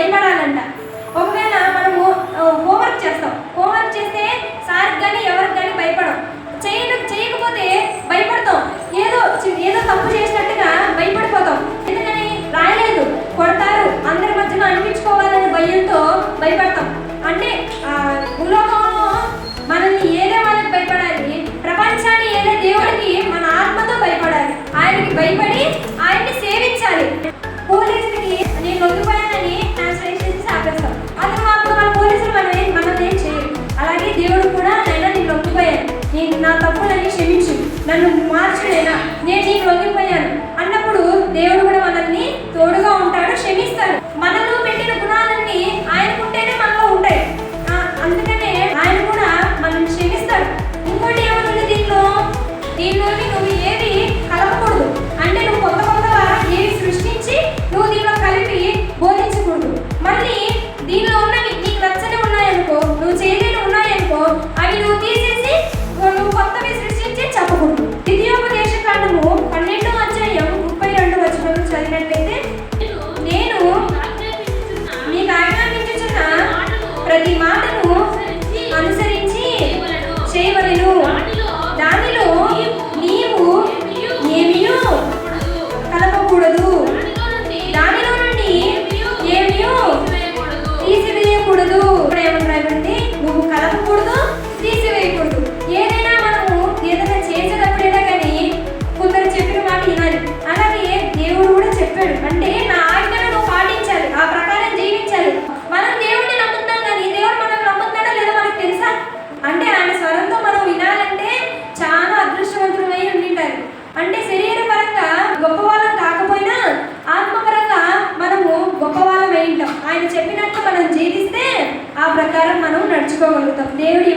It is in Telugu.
భయపడాలంట. ఒకవేళ మనం హోంవర్క్ చేస్తాం. హోంవర్క్ చేస్తే సార్కి కానీ ఎవరికి కానీ భయపడం చేయ చేయకపోతే భయపడతాం. ఏదో ఏదో తప్పు చేసినట్టు నన్ను మార్చలేనా నేను నీకు లొంగిపోయాను అన్నప్పుడు దేవుడు కూడా మనల్ని తోడుగా ఉంటాడు క్షమిస్తాడు. మనలో పెట్టిన గుణాలన్నీ ఆయన ఉంటేనే మనలో ఉంటాయి. అందుకనే ఆయన కూడా మనం క్షమిస్తాడు. ఇంకోటి ఏమనుంది దీనిలో? దీనిలో प्रति చెప్పినట్టు మనం జీవిస్తే ఆ ప్రకారం మనం నడుచుకోగలుగుతాం. దేవుడి